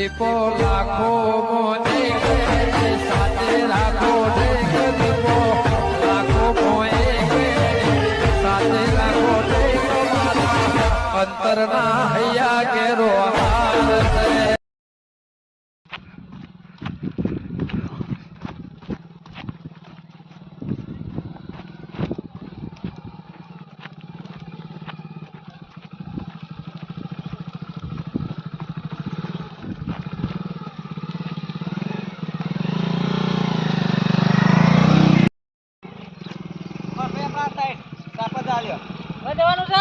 દીપો લાખો મોને સાથે રાખો ઢેક દીપો લાખો મોએ સાથે રાખો ઢેક મારા અંતરના હૈયા કેરો હાર છે હવે જવાનું છે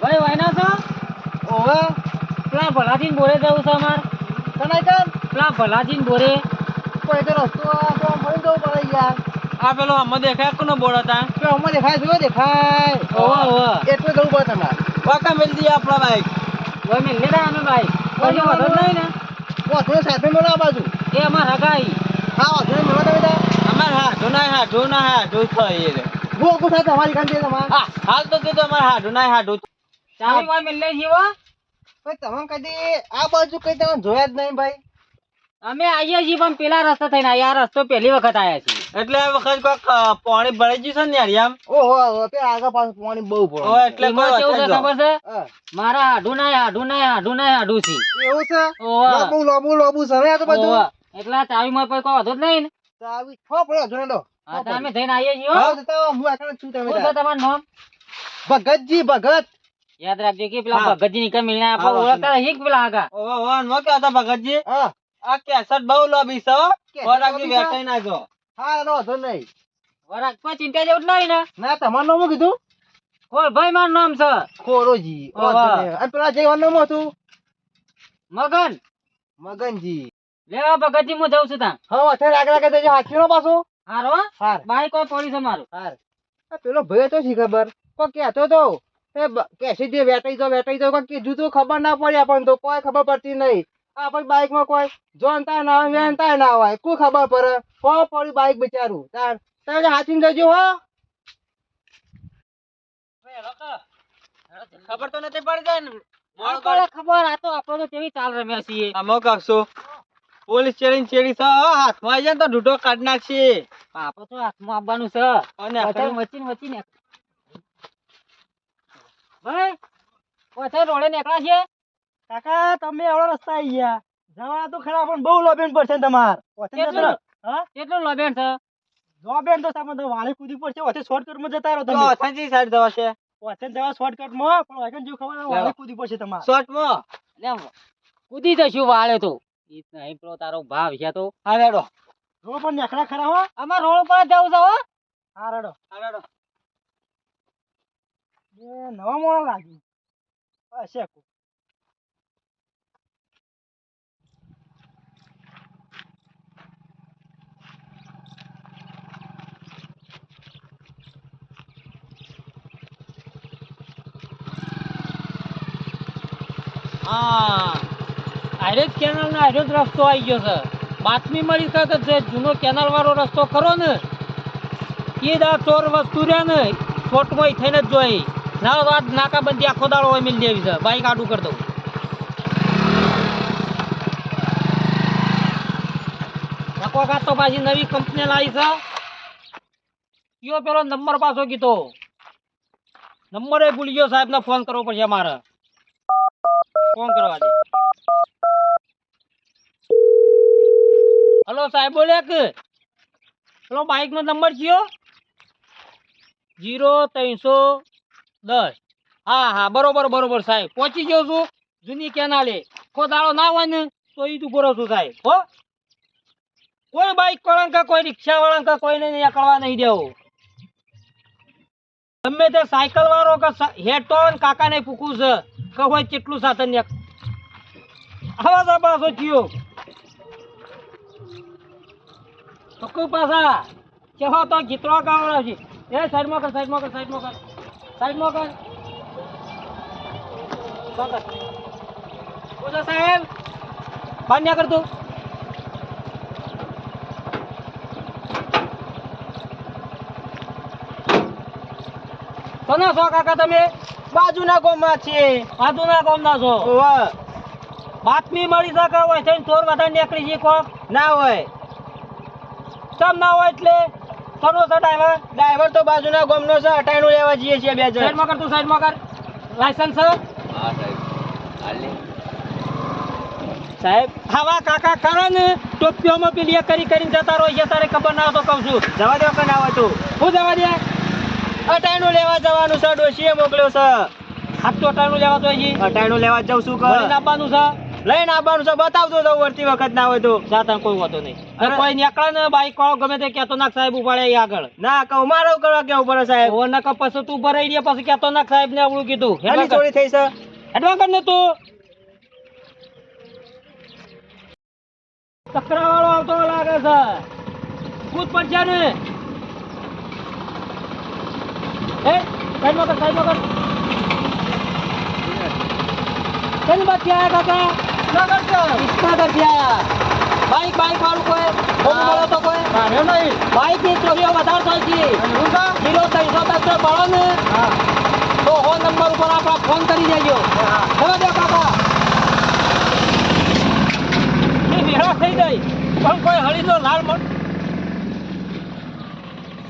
ભાઈ વાયના છો પેલા ભલાજીન બોરે જવું છે અમાર પેલા ભલાજીન બોરે આ પેલો આમાં દેખાય કોનો બોર્ડ હતા? ઓવા ઓવા પાકા મેલ દઈએ આપણા બાઈક. ઓય મેં લેડા અમે ભાઈ કોઈ વાંધો જ નહીં ને. એ અમાર હગાઈ અમાર હાથો ના હાથો ના હાથો થઈ રે હા હાલ તો કીધું અમાર હાડું ના હાડું. ચાવી માં મેં જીવો. જીવો તમે કદી આ બાજુ કઈ તમે જોયા જ નહીં ભાઈ. અમે આવીએ છીએ પણ પેલા રસ્તા થઈને આયા. આ રસ્તો પહેલી વખત આયા છીએ. એટલે આ વખત કોક પાણી ભરાઈ ગયું છે ને યાર આમ ઓહો તે આગળ પાછું પાણી બહુ ઓ પડે એટલે કેવું છે ખબર છે? મારા હાડું ના હાડું ના હાડું ના હાડું છે. એવું છે? લોબુ લોબુ લોબુ છે આ તો બધું? એટલા ચાવી માં કોઈ વાંધો જ નહીં ને? ચાવી આવી છો પડ્યો દો હા તો અમે આવીએ છીએ હા. તો હું આખા છું તમે શું તમારું નામ? ભગતજી ભગત. યાદ રાખજો કે પેલા ભગતજી ની કમી આપણે હા, ઓળખતા છીએ પેલા આગા? ઓહો ઓહો નો કે હતા ભગતજી. હા. આ કેસટ બહુ લોબી છે હો. કેસટ ઓરાગી લોબી છે? બેઠાઈ નાખો હા નો વાંધો નહીં. વરાગ કોઈ ચિંતા જેવું નહીં ને? ના તમારું નામ કીધું? કોલ ભાઈ મારું નામ છે. ખોરોજી. અને પેલા જે નામ હતું? મગન. મગનજી. લેવા ભગતજી હું જઉં છું ત્યાં. હા અત્યારે આગળ આગળ જજો હાથી નો પાછો? હારો? હાર. બાઈક કોઈ પડી છે મારું હાર પેલો ભાઈ તો શી ખબર? કોઈ કહેતો તો. એ કેસી જે વેટાઈ જાઓ વેટાઈ જાઓ કીધું તો ખબર ના પડી આપણને તો. કોઈ ખબર પડતી નહીં. આપણે બાઈકમાં કોઈ જોનતા ના હોય વેનતા ના હોય. કોઈ ખબર પડે? કો પડી બાઈક બિચારું? તાર તમે હાથી જજો હો. ખબર તો નથી પડી જાય ને. ખબર આ તો આપણે તો કેવી ચાલ રમ્યા છીએ. આમો કાકશો પોલીસ ચેરી ચેરી છે હાથમાં આવી જાય તો ઢૂંઢો કાઢ નાખશે. આપણે તો હાથમાં આવવાનું છે. અને ને ને ભાઈ પછાડ રોડે નીકળ્યા છે? કાકા તમે એવડો રસ્તા આવી ગયા. જવા તો ખરા પણ બહુ લોબેન પડશે તમાર. કેટલું હા? કેટલું લોબેન છે? લોબેન તો તમે વાળી કૂદી પડશે. ઓછે શોર્ટકટમાં જતા રહો તમે. ઓછાજી સાઈડ જવા છે. ઓછે જવા શોર્ટકટમાં પણ વાગન જેવું ખબર વાળી કૂદી પડશે તમાર. શોર્ટમાં લે કૂદી જશું વાળે તો. ઈ તારો ભાવ છે તો. હા, રેડો. રોડ પર નખરા ખરા હો. અમાર રોડ પર જવું છે હો. રેડો. હા, રેડો. એ નવા મોડા લાગી હશે કો હા આર્ય કેનાલ નો આર્ય રસ્તો આવી ગયો છે. બાતમી મળી છે કે જે જૂનો કેનાલવાળો રસ્તો ખરો ને એ જ ચોર વસ્તુ રહ્યા ને શોર્ટમાં થઈને જ જોઈ. ના વાત, નાકાબંધી આખો દાડો હોય મિલ દેવી છે. બાઈક આડું કરી દઉં. કાં તો પાછી નવી કંપની લાવી છે? કયો પેલો નંબર પાછો કીધો? નંબર ભૂલી ગયો સાહેબ ને ફોન કરવો પડશે મારે. ફોન કરવા દે. હલો, સાહેબ, બોલે હલો બાઇક નો નંબર કયો? જીરો ત્રણસો દસ. હા હા, બરોબર બરોબર, સાહેબ. પહોંચી ગયો છું જૂની કેનાલે. ખોદાળો ના હોય ને, તો ઈ તું કરો છું, સાહેબ, હો. કોઈ બાઈક વાળા કા કોઈ રિક્ષા વાળા કા કોઈને નહીં નીકળવા નહીં દેવું. ગમે તે સાયકલ વાળો કે હેઠો તો કાકા ને પૂકું છે. કે કેટલું સાધન ને આવા તા પાછો થયો. તો પાછા, કેવો તો ગીતરો ગાવડો છે. એ સાઈડમાં કર સાઈડમાં કર સાઈડમાં કર. સાઈડમાં કર. સાહેબ બહાર ન્યા કર કોના છો કાકા તમે? બાજુના ગામમાં છીએ. બાજુના ગામના છો? વાહ બાતમી મળી શકે હોય થઈને ચોર વધારે નીકળી જઈ કોક? ના હોય. ચમ ના હોય એટલે? કરો છો ડ્રાઈવર ડ્રાઈવર તો બાજુના ગામનો છે અટાણું લેવા જઈએ છીએ બે જણ. સાઈડમાં કર તું સાઈડમાં કર. લાયસન્સ છે? સાહેબ. હવા કાકા કરો ને. ટોપીઓમાં પીલિયા કરી કરીને જતા રહો છે તારે ખબર ના હોય તો કહું છું. જવા દેવા કે ના હોય તું? હું જવા દે? અટાણું લેવા જવાનું છે ડોશીએ મોકલ્યો છે. હાથ અટાણું લેવા તો હજી. અટાણું લેવા જઉં છું કે? આપવાનું છે. લઈને આવવાનું છે બતાવજો તો વળતી વખત ના હોય તો. જાતા કોઈ વાતો નહીં. અરે. કોઈ નીકળે ને બાઈક વાળો ગમે તે કેતો નાખ સાહેબ ઉપાડે અહીં આગળ. ના કહું મારો કરવા કેવું પડે સાહેબ? ઓ નકર પછી તું ભરાઈ દે પછી કેતો નાખ સાહેબ ને આવડું કીધું. આની ચોરી થઈ છે. હેડવા કર ને તું. ચક્રા વાળો આવતો લાગે છે. કૂદ પડશે ને એ સાઈડમાં કર સાઈડમાં કર. કઈ બાકી આયા કાકા? ઇસકા કરતી આયા. બાઈક બાઈક વાળું કોઈ? ફોન મળો તો કોઈ? બાઈકની ચોરીઓ વધારે થાય છે. કિલો ત્રણસો પડો ને? તો હો નંબર ઉપર આપણે ફોન કરી દેજો. હવે દો કાકા. એ ભેળા થઈ જાય પણ કોઈ હળીનો લાલ મણ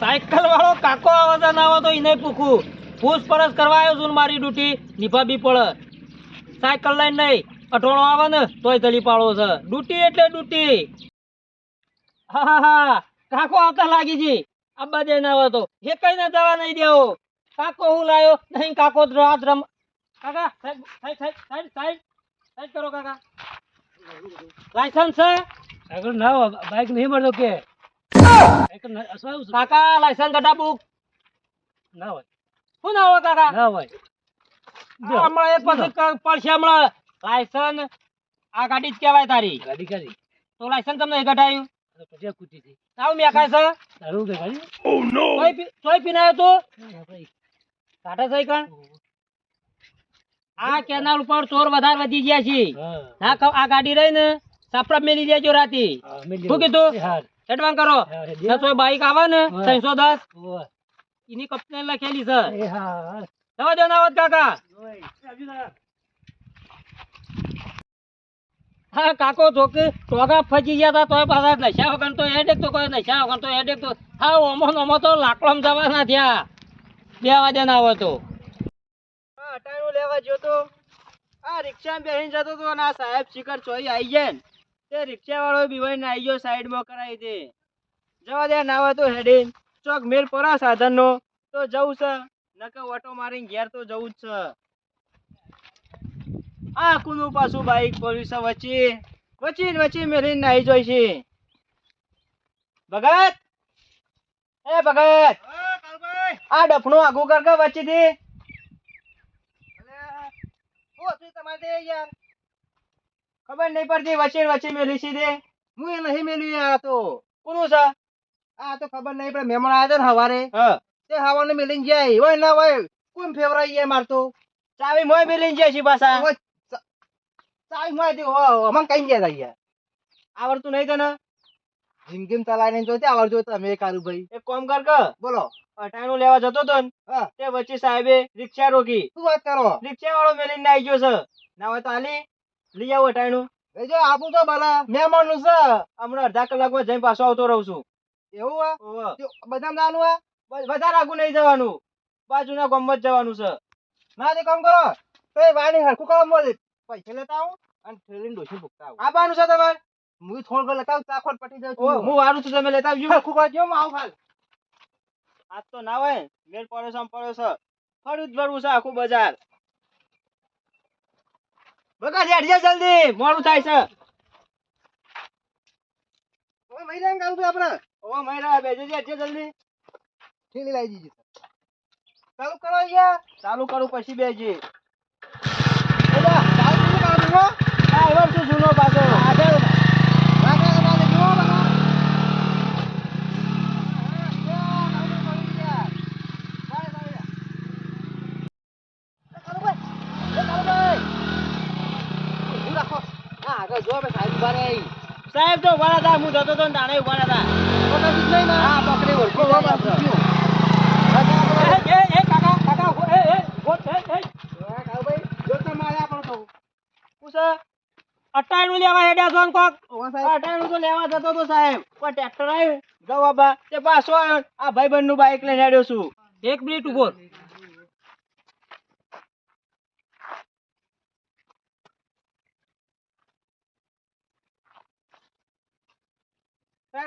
સાયકલ વાળો કાકો આવે ના આવે તો એને પૂછું. પૂછપરછ કરવા આવ્યો છું મારી ડ્યુટી. નિભાવી પડે. સાયકલ લઈને નહીં. અઠવાણો આવે ને તોય તલી પાડો છે. ડ્યુટી એટલે ડ્યુટી. હા હા કાકો આવતા લાગી જી. આબા દે ના આવે તો. એ કઈ ના જવા નહીં દેવો. કાકો હું લાયો? નહીં, કાકો રાત રમ. કાકા સાહેબ સાહેબ સાહેબ સાહેબ સાઈડ. કરો, કાકા. લાયસન્સ છે? આગળ ના બાઈક નહીં મળતો કે. કાકા લાયસન્સ કઢા બુક ના હોય. શું ના હોય કાકા? ના હોય. હમણાં એક પછી પડશે હમણાં. લાયસન્સ આ ગાડી જ કહેવાય તારી. ગાડી કરી તો લાયસન્સ તમને કઢાયું. પછી કૂટી હતી આવું મેં કાય છે. તારું કે ગાડી? ઓ નો તોય પી- તોય પીને આવ્યો તો કાઢે છે કણ? આ કેનાલ ઉપર ચોર વધારે વધી ગયા છે. ના આ ગાડી રહી ને સાપડા મેલી દેજો રાતે. શું કીધું? એડવાન કરો. ને બાઈક આવે ને ત્રણસો દસ. એની કંપની લખેલી છે. જવા દો ના કાકા. હા કાકો જોકે ટોગા ફજી ગયા હતા તોય પાછા નશા વગર તો હેડેક તો કોઈ નશા વગર તો હેડેક તો હા ઓમો ઓમો તો લાકડમ જવાના થયા. બે વાગે ના આવે તો. હા, અટાણું લેવા ગયો તો. આ રિક્ષામાં બેસીને જતો તો ના સાહેબ શિખર ચોરી આવી જાય ને. તે રિક્ષા વાળો બીવાઈને આવી ગયો સાઈડમાં કરાવી દે. જવા દે નાવા તો હેડીન. ચોક મેલ પરા સાધનનો. તો જવું છે. નકર ઓટો મારીને ઘેર તો જવું જ છે. આ કુનું પાછું બાઈક પોલીસ વચ્ચે. વચ્ચે વચ્ચે મેલીને નાહી જોઈ છે. ભગત? એ ભગત! આ ડફણું આગું કર વચ્ચેથી? ખબર નહીં પડતી વચ્ચે વચ્ચે મેલી છે હું એ નહીં મેલ્યું આ તો. કોનું છે? આ તો ખબર નહીં પડે મહેમાન આવ્યા હતા ને હવારે તે હવાને મેલીને જાય હોય ના હોય કોણ ફેવરાઈ જાય મારતો ચાવી મોય મેલીને જાય છે પાછા. ચાવી મોય દે હો અમને કઈ ગયા તા યાર આવડતું નહીં તને? જિંદગી ચલાવીને જોતે આવડતું તમે કારું ભાઈ. એક કોમ કર કે બોલો. અટાણું લેવા જતો તો ને તે વચ્ચે સાહેબે રિક્ષા રોકી. શું વાત કરો? રિક્ષા વાળો મેલીને આવી ગયો છે. ના હોય તો હાલી. લઈ આવો ટાણું એ જો આપું તો ભલા. મહેમાનનું છે. હમણાં અડધા કલાકમાં જઈને પાછો આવતો રહું છું. એવું બધા નાનું બસ વધારે આગું નહીં જવાનું. બાજુના ગામમાં જ જવાનું છે. ના તે કામ કરો. તો એ વાણી હરખું કામ મળે. પૈસા લેતા આવું અને થેલીને ડોસી ભૂકતા આવું. આવવાનું છે તમારે? હું થોડ ઘણું લેતા આવું ચાખોટ પટી જાઉં હું વારું છું તમે લેતા આવજો. હરખું કરજો હું આવું હાલ. આજ તો ના હોય મેળ પડ્યો છે પડ્યો છે. જ ભરવું છે આખું બજાર. બગા હેડજે જલ્દી. મોડું થાય છે. ઓ મહિલા કામ આપણે. ઓ મહિરા બેજે હેડજે જલ્દી. ઠેલી લઈ દીધી. ચાલુ કરો યાર ચાલુ કરું પછી બેજી બધા ચાલુ કામ હો ડ્રાઈવર છું જૂનો પાછો. આગળ આગળ આગળ જુઓ બધા જો બે સાહેબ ઊભા રહે. સાહેબ તો ઊભા હતા હું જતો તો ને તાણે ઊભા હતા. પકડી જ નહીં? હા પકડી ઓળખી એ એ એ કાકા કાકા એ એ ઊભો, એ કાળુભાઈ, જો તમારે આ પણ કહું. શું છે? અટાણું લેવા હેડ્યા છો કોક? આ તો લેવા જતો તો સાહેબ. પણ ટ્રેક્ટર આવ્યું? જવાબા તે પાછો આવ્યો. આ ભાઈ નું બાઈક લઈને હેડ્યો છું. એક મિનિટ ઊભો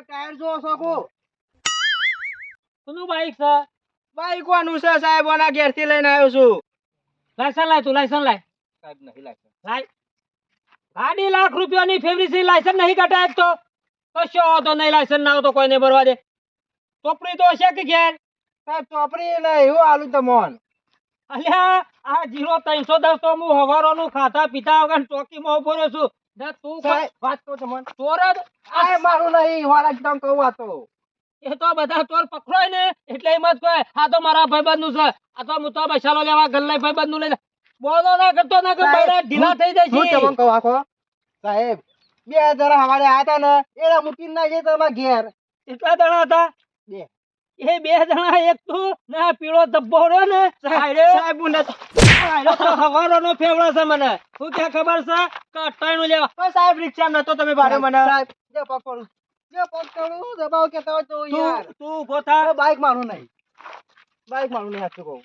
સાહેબ, ટાયર જો શકો. કોનું બાઈક છે? બાઈક કોનું છે સાહેબ? ઓના ઘેરથી લઈને આવ્યો છું. લાયસન્સ લાય તું લાયસન્સ લાય. સાહેબ નહીં લાગતો લાય. ગાડી લાખ રૂપિયાની ફેવરી છે લાયસન્સ નહીં કટાય તો? કશો તો નહીં લાઇસન ના હોય તો કોઈને ભરવા દે. ચોપડી તો હશે કે ઘેર? સાહેબ, ચોપડી નહીં, હું આલું તમોન. અલ્યા આ જીરો ત્રણસો દસ તો હું હવારોનું ખાતા પીતા વગર ચોકીમાં ઊભો રહ્યો છું. ને તું વાત કહું તમોન. ચોર જ આ મારું નહીં, વાળા એકદમ કહું આ એ તો બધા ચોર પકડોય ને એટલે એમ જ કહે આ તો મારા ભાઈબંધનું છે આ તો હું તો બસાલો લેવા ગલ્લે ભાઈબંધનું લઈને બોલો ના કરતો ના કે બૈરા ઢીલા થઈ જાય હું છે તમને કહું આખો. સાહેબ, બે જણા હવારે આયા તા ને, એના મૂકીને ના જઈએ તમારા ઘેર. કેટલા જણા હતા બે. એ બે જણા એક તું ને પીળો ધબ્બો રહ્યો ને સાહેબ હું નતો હાયરે ફેવડો છે મને. શું ક્યાં ખબર છે? કે અઠ્ઠાણું લેવા સાહેબ રિક્ષા નતો તમે ભાડે મને. સાહેબ, જે પકડું. જે પકડું, દબાવ કહેતા હોય તો યાર. તું તું ઊભો થા. બાઈક મારું નહીં. બાઈક મારું નહીં સાચું કહું.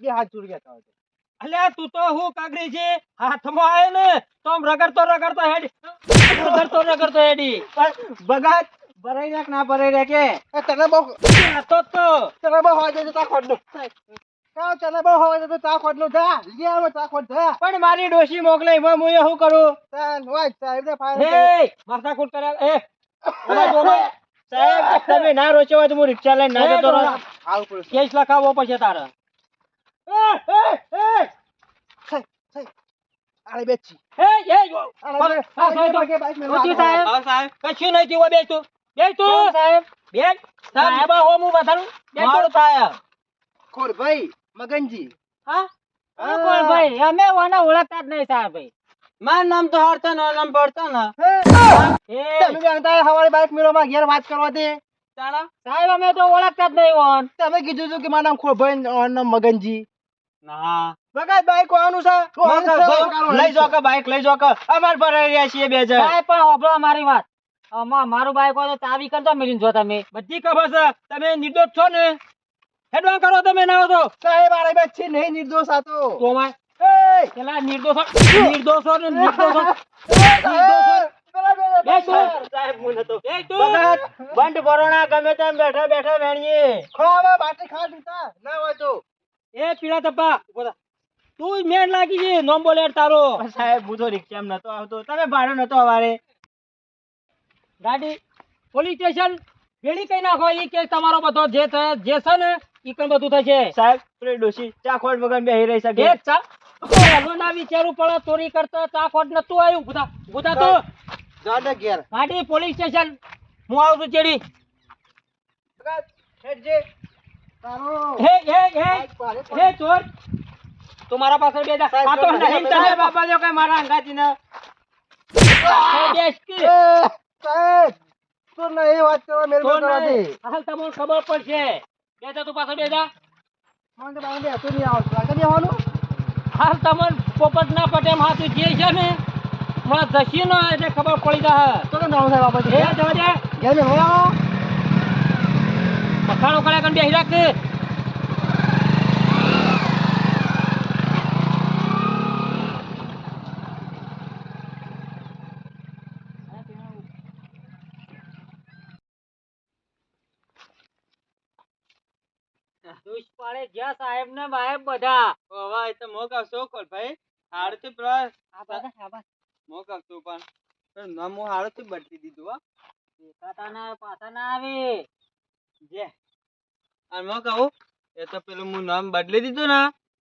બે હાથ જોડી ગયા તો. અલ્યા તું તો હું કાગડી છે? હાથમાં આવે ને તો રગડતો રગડતો હેડી. રગડતો રગડતો હેડી. ભગત ભરાઈ રાખ ના ભરાઈ રાખે. તને બહુ તો તો. તને બહુ હોય તો તા ખોડ તને બહુ હોય તો તા ખોટનું જા લઈ આવો તા ખોડ જા. પણ મારી ડોશી મોકલે એમાં હું શું કરું? તાન હોય સાહેબ ને ફાયર એ માથાકૂટ કરે એ સાહેબ તમે ના રોચ્યો હોય તો હું રિક્ષા લઈને ના જતો રહું. આવું પડે કેસ લખાવવો પડશે તારે. એ, એ, એ. સાહેબ સાહેબ આલે બેચી એ એ હા, સાહેબ, બાઈક બાઈક મેં ઓછી સાહેબ. સાહેબ. કશું નહીં થયું બે તું બે તું! સાહેબ? બેન સાહેબ હો હું બતાડું બે તું. મારું થાય ખોર ભાઈ મગનજી. હા? હા, કોણ ભાઈ? અમે ઓને ઓળખતા જ નહીં સાહેબ માર નામ તો હરતા ને નામ પડતા ને. એ તમે જાણતા હવારે બાઈક મેળો માં ઘેર વાત કરવા દે. તાણા? સાહેબ અમે તો ઓળખતા જ નહીં ઓન. તમે કીધું હતું કે મારું નામ ખોરભાઈ ઓનું નામ મગનજી. ના. ભગત બાઈક આનું છે. છે? લઈ જાઓ કે બાઈક લઈ જો કે અમાર ભરાઈ રહ્યા છીએ બે જણ. સાહેબ પણ હોભળો મારી વાત. આમાં મારું બાઈક હોય તો ચાવી કરતો મિલીને જો તમે. બધી ખબર છે? તમે નિર્દોષ છો ને? હેડવાન કરો તમે ના તો સાહેબ આલે બેચી નહીં નિર્દોષ આ તો. તો માં એ! પેલા નિર્દોષો નિર્દોષો ને નિર્દોષો. સાહેબ, તું. સાહેબ હું નતો. એ તું! ભગત બંધ ભરોણા ગમે તેમ બેઠા બેઠા વેણીએ. ખાવા બાટલી ખા દીધા. ના હોય તો. એ પીળા ટપ્પા તું જ મેન લાગી છે નોમ બોલે તારો. સાહેબ હું તો રિક્ષામાં નતો આવતો. તમે ભાડો નતો અવારે ગાડી પોલીસ સ્ટેશન ભેળી કઈ નાખો એ કેસ તમારો બધો જે જે છે ને એ કઈ બધું થશે. સાહેબ પેલી ડોશી ચા ખોટ વગર બેહી રહી શકે. એ ચા? પહેલું ના વિચારવું પડે ચોરી કરતા ચા ખોટ નતું આવ્યું. બુધા બુધા તો જાડે ઘેર. ગાડી પોલીસ સ્ટેશન હું આવું છું ચેડી. હેડજે. તારો. હે હે હે. હે ચોર. તું મારા પાસે બે જા. આ તો નહીં તને બાપા જો કઈ મારા અંગાજી ને બેસ કે. એ, સાહેબ તો નહીં વાત કરવા તો. હાલ તમને ખબર પડશે. બે જા તું પાસે બે મને તો બાંધે હતું નહીં આવતું આગળ જવાનું. હાલ તમને પોપટ ના પટે એમ હાથું જે છે ને જશી ન એટલે ખબર પડી જાય તો કેમ જવાનું સાહેબ આપણે જવા ઘેર મેં આવો પખાણો કર્યા કન બેહી રાખ દુષ્પાળે જ્યાં સાહેબ ને બાહેબ બધા. હવા એ તો મોક આવશો કોલ ભાઈ હાડથી પેલા મોક આવતું પણ. પણ નામ હું બદલી દીધું હો. દેખાતા ના પાછા ના આવે. જે. અને મોક આવું એ તો પેલું હું નામ બદલી દીધું ને.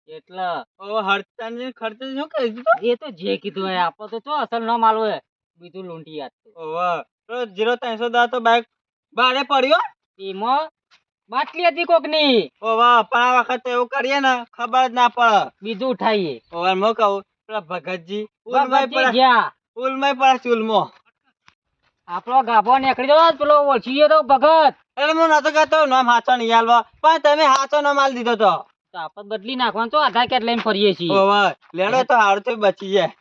એટલે. હવે હડતાને ખર્ચે શું કહી દીધું એ તો જે કીધું હોય આપો તો ચો અસલ ન માલવું હોય. બીજું લૂંટી યાદ હવે તો જીરો ત્રણસો દા તો બાઈક બારે પડ્યો? એમાં બાટલી હતી કોકની હવે પણ આ વખતે એવું કરીએ ને ખબર જ ના પડે. બીજું ઉઠાઈએ. હવે મો કહું પેલા ભગતજી ઉર્ભાઈ ભગતજી ગયા. જ્યાં ઉલમાય પડે ચૂલમાં આપણો ગાભો નીકળી ને પેલો ઓળખી ગયો તો ભગત. એટલે હું નતો કહેતો નામ હાચો નહીં હાલવા. પણ તમે હાચો નામ માલ દીધો તો. તો આપણે બદલી નાખવાનું તો આધાર કાર્ડ લઈને ફરીએ છીએ. લેડો તો હારું તો બચી જાય.